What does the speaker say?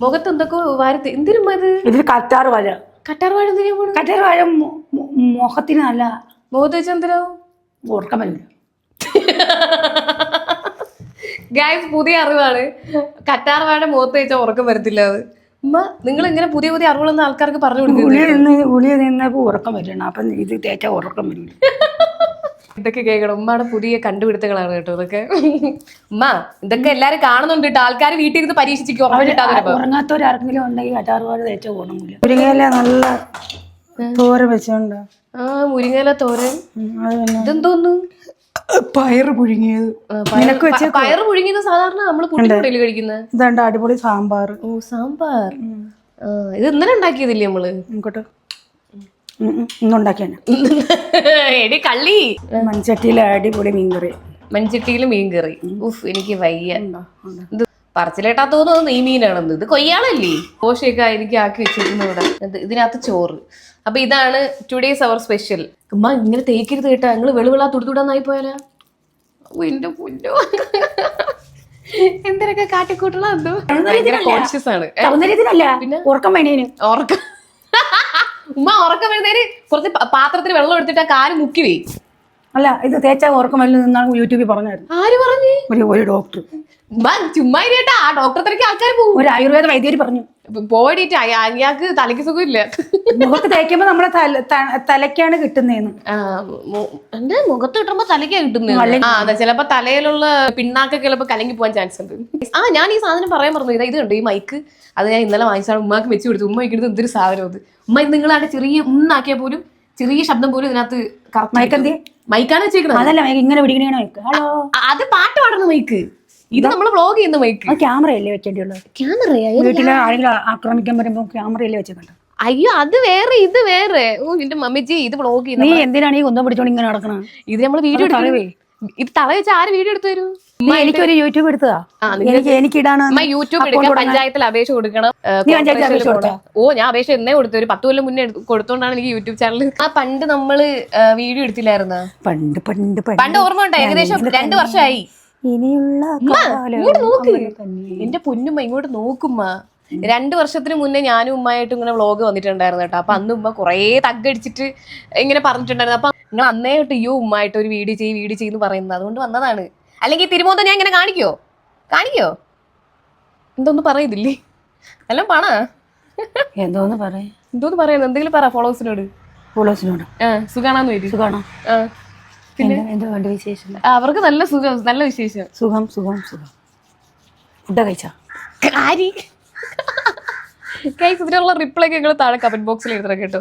മുഖത്ത് എന്തൊക്കെ വാരത്ത് എന്തിനും അത് ഇതിൽ കറ്റാർ വാഴ. കറ്റാർ വാഴ എന്തിനാ പോണു കറ്റാർ വാഴ മുഖത്തിന് നല്ല മുഖത്ത് വെച്ചാൽ എന്തിനാവും ഓർക്കാൻ പറ്റില്ല. ഗായ്സ് പുതിയ അറിവാണ്. കറ്റാർ വാഴ മുഖത്ത് വെച്ചാൽ ഉറക്കം വരത്തില്ല അത്. ഉമ്മ നിങ്ങൾ ഇങ്ങനെ പുതിയ പുതിയ അറിവുകളൊന്നും ആൾക്കാർക്ക് പറഞ്ഞു കൊടുക്കും ഗുളിക നിന്ന് നിന്ന് ഉറക്കം വരണം അപ്പം ഇത് തേച്ചാൽ ഉറക്കം വരില്ല. ഇതൊക്കെ കേൾക്കണം. ഉമ്മയുടെ പുതിയ കണ്ടുപിടുത്തങ്ങളാണ് കേട്ടോ ഇതൊക്കെ. ഉമ്മ ഇതൊക്കെ എല്ലാരും കാണുന്നുണ്ട് കേട്ടോ. ആൾക്കാർ വീട്ടിൽ ഇരുന്ന് പരീക്ഷിച്ചിരിക്കും ഉറങ്ങാത്തവരാർക്കെങ്കിലും ഉണ്ടെങ്കിൽ വാഴ ഗുണമില്ല മുരിങ്ങയില നല്ല തോര വെച്ചോണ്ട്. ആ മുരിങ്ങയില തോരൻ. ഇതെന്തോന്ന്? പയറ് പുഴുങ്ങിയത്. പയറ് പുഴുങ്ങിയത് സാധാരണ നമ്മൾ പുട്ടിനുള്ളിൽ കഴിക്കുന്നത് ഇതാണ്ട് അടിപൊളി സാമ്പാർ. ഓ സാമ്പാർ. ഇത് ഇന്നലെ ഉണ്ടാക്കിയതില്ലേ നമ്മൾ? ഇങ്ങോട്ട്. ഇന്നുണ്ടാക്കിയാണ് എടി കള്ളി. മൺചട്ടിയിലെ അടിപൊളി മീൻകറി. മൺചട്ടിയിൽ മീൻകറി. ഉഫ് എനിക്ക് വയ്യ. ഇത് പറച്ചിലേട്ടാ തോന്നുന്നത് നീ മീനാണെന്ന്. ഇത് കൊയ്യാളല്ലേ? ദോശയൊക്കെ എനിക്ക് ആക്കി വെച്ചിരുന്നു ഇവിടെ. ഇതിനകത്ത് ചോറ്. അപ്പൊ ഇതാണ് ടുഡേസ് അവർ സ്പെഷ്യൽ ഉമ്മ ഇങ്ങനെ തേക്കരുത് കേട്ടാ. ഞങ്ങൾ വെളുവിളാ തുടുതുടാന്നായി പോയാലാ? എന്റെ പുല്ലോ എന്തിനൊക്കെ കാട്ടിക്കൂട്ടണോ എന്തോ കോൺഷ്യസ് ആണ്. പിന്നെ? ഉറക്കം വേണേന്. ഉറക്കം. ഉമ്മ ഉറക്കം വരുന്നതിന് കുറച്ച് പാത്രത്തിൽ വെള്ളം എടുത്തിട്ട് ആ കാൽ മുക്കി വേ അല്ല ഇത് തേച്ചാൽ ഉറക്കം വരുന്നത് യൂട്യൂബിൽ പറഞ്ഞായിരുന്നു. ആര് പറഞ്ഞു? ഒരു ഒരു ഡോക്ടർ. ചുമ്മാ ഇരിക്കട്ടെ. ആ ഡോക്ടറെ തിരക്ക് ആൾക്കാർ പോകും ഒരു ആയുർവേദ വൈദ്യര് പറഞ്ഞു. പോയിട്ട് അയാൾക്ക് തലയ്ക്ക് സുഖമില്ല. മുഖത്ത് തേക്കുമ്പോ നമ്മളെ തല ത- തലയ്ക്കാണ് കിട്ടുന്നതെന്ന് എന്റെ മുഖത്ത് കിട്ടുമ്പോ തലയ്ക്കാ കിട്ടുന്നത് ആ അതെ ചിലപ്പോ തലയിലുള്ള പിണ്ണാക്കൊക്കെ ചിലപ്പോ കലങ്ങി പോകാൻ ചാൻസ് ഉണ്ട്. ആ ഞാൻ ഈ സാധനം പറയാൻ പറഞ്ഞു ഇതാ ഇത് കണ്ടു ഈ മൈക്ക് അത് ഞാൻ ഇന്നലെ വാങ്ങിച്ചാണ് ഉമ്മാക്ക് വെച്ച് കൊടുത്തു. ഉമ്മ ഇരിക്കുന്നത് എന്തൊരു സാധനം അത് ഉമ്മ നിങ്ങളാണ് ചെറിയ ഉന്നാക്കിയാൽ പോലും ചെറിയ ശബ്ദം പോലും ഇതിനകത്ത് കറക്റ്റ് മയക്കെന്തി മൈക്കാണ് വെച്ചേക്കുന്നത് അതല്ല മൈക്ക് ഇങ്ങനെ പിടിക്കണേ മൈക്ക് ഹലോ അത് പാട്ട് പാടുന്ന മൈക്ക് ഇത് നമ്മൾ വ്ളോഗ് ചെയ്യുന്ന മൈക്ക് ആ ക്യാമറയല്ലേ വെക്കേണ്ടിയുള്ളത് ക്യാമറയാ വീട്ടിൽ ആരെങ്കിലും ആക്രമിക്കാൻ വരുമ്പോൾ ക്യാമറയല്ലേ വെച്ചിട്ടുണ്ട് അയ്യോ അത് വേറെ ഇത് വേറെ. ഓ എന്റെ മമ്മിജി ഇത് വ്ളോഗ് ചെയ്യുന്ന നീ എന്തിനാണ് ഈ കുന്തം പിടിച്ചോണ്ട് ഇങ്ങനെ നടക്കണം? ഇത് നമ്മൾ വീഡിയോ തളവേ. ഇത് തള വെച്ച് ആര് വീഡിയോ എടുത്തു തരൂ നീ എനിക്കൊരു യൂട്യൂബ് എടുത്തതാ. ആ, എനിക്ക് എനിക്കിടാണ് അമ്മ യൂട്യൂബ് എടുക്കാൻ പഞ്ചായത്തിൽ അപേക്ഷ കൊടുക്കണം. ഏ, നീ പഞ്ചായത്തിൽ corporation അപേക്ഷ ൽ പോണം. ഓ ഞാൻ അപേക്ഷ എന്നേ കൊടുത്തു. ഒരു പത്ത് കൊല്ലം മുന്നേ എടുത്ത് കൊടുത്തോണ്ടാണ് എനിക്ക് യൂട്യൂബ് ചാനൽ ആ പണ്ട് നമ്മൾ വീഡിയോ എടുത്തില്ലായിരുന്നു? പണ്ട് പണ്ട് പണ്ട്. ഓർമ്മ ഉണ്ടോ? ഏകദേശം രണ്ട് വർഷമായി. ഇനിയുള്ള. എന്റെ പൊന്നുമ്മ ഇങ്ങോട്ട് നോക്കുമ്മ രണ്ടു വർഷത്തിന് മുന്നേ ഞാനും ഉമ്മയായിട്ട് ഇങ്ങനെ വ്ളോഗ് വന്നിട്ടുണ്ടായിരുന്നു കേട്ടോ. അപ്പൊ അന്ന് ഉമ്മ കുറേ തഗ്ഗടിച്ചിട്ട് ഇങ്ങനെ പറഞ്ഞിട്ടുണ്ടായിരുന്നു. അപ്പൊ നിങ്ങൾ അന്നേ തൊട്ട് അയ്യോ ഉമ്മയായിട്ട് ഒരു വീഡിയോ ചെയ്യ് വീഡിയോ ചെയ്യുന്നു പറയുന്നത്. അതുകൊണ്ട് വന്നതാണ്. അല്ലെങ്കിൽ തിരുമോത്തം ഞാൻ ഇങ്ങനെ കാണിക്കോ? കാണിക്കോ? എന്തോന്ന് പറയുന്നില്ലേ അല്ല പണ എന്തോന്ന് പറയാ? എന്തോന്ന് പറയുന്നത് എന്തെങ്കിലും പറ ഫോളോവേഴ്സിനോട് ഫോളോവേഴ്സിനോട് ആ സുഖാണെന്ന് വരും സുഖാണോ? എന്താ വേണ്ട വിശേഷം? അവർക്ക് നല്ല സുഖം നല്ല വിശേഷം. സുഖം സുഖം സുഖം. ഫുഡ് കഴിച്ചാ? കാരി റിപ്ലൈ ഒക്കെ നിങ്ങൾ താഴെ കമന്റ് ബോക്സിൽ എഴുതണം കേട്ടോ.